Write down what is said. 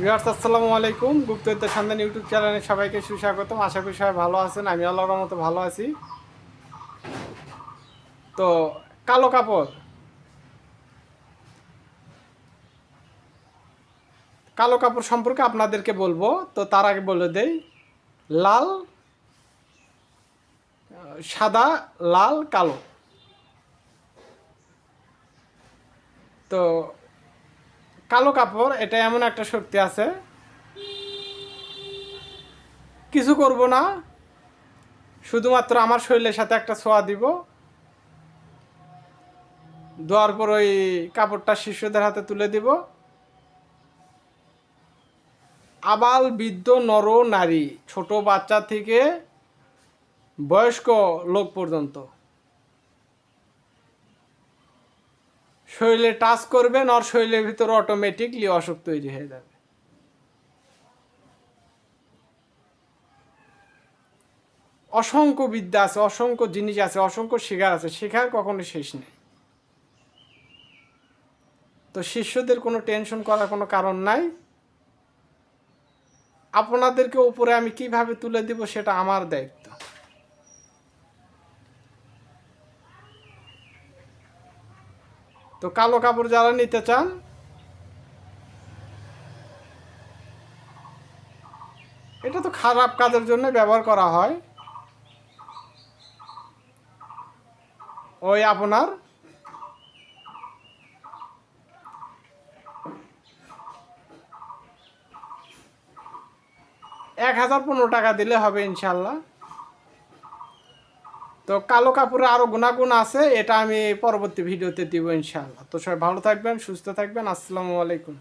Viewers, আসসালামু আলাইকুম। গুপ্তবিদ্যা সন্ধান ইউটিউব চ্যানেলে সবাইকে সুস্বাগতম। আশা করি সবাই ভালো আছেন, আমি আল্লাহর মতো ভালো আছি। তো, কালো কাপড়। কালো কাপড় সম্পর্কে আপনাদেরকে বলব, তো তার আগে বলে দেই, লাল, সাদা, লাল, কালো। তো কালো কাপড়, এটা এমন একটা শক্তি আছে। কিছু করব না। শুধুমাত্র আমার শরীরের সাথে একটা ছোঁয়া দিব। দেওয়ার পর ওই কাপড়টা শিশুদের হাতে তুলে দিব। আবাল, বৃদ্ধ, নর, নারী, ছোট বাচ্চা থেকে বয়স্ক লোক পর্যন্ত। শরীরে টাচ করবেন আর শরীরের ভিতরে অটোমেটিকলি অসুখ তৈরি হয়ে যাবে। অসংখ্য বিদ্যা আছে, অসংখ্য জিনিস আছে, অসংখ্য শিকার আছে শেখার কখনো শেষ নেই। তো শিষ্যদের কোনো টেনশন করার কোনো কারণ নাই। আপনাদেরকে উপরে আমি কীভাবে তুলে দিব সেটা আমার দায়িত্ব। তো কালো কাপড় যারা নিতে চান, এটা তো খারাপ কাজের জন্য ব্যবহার করা হয়। ওই আপনার এক হাজার পনেরো টাকা দিলে হবে ইনশাল্লাহ। তো কালো কাপড়ে আরও গুণাগুণ আছে, এটা আমি পরবর্তী ভিডিওতে দিব ইনশাআল্লাহ। তো সবাই ভালো থাকবেন, সুস্থ থাকবেন, আসসালামু আলাইকুম।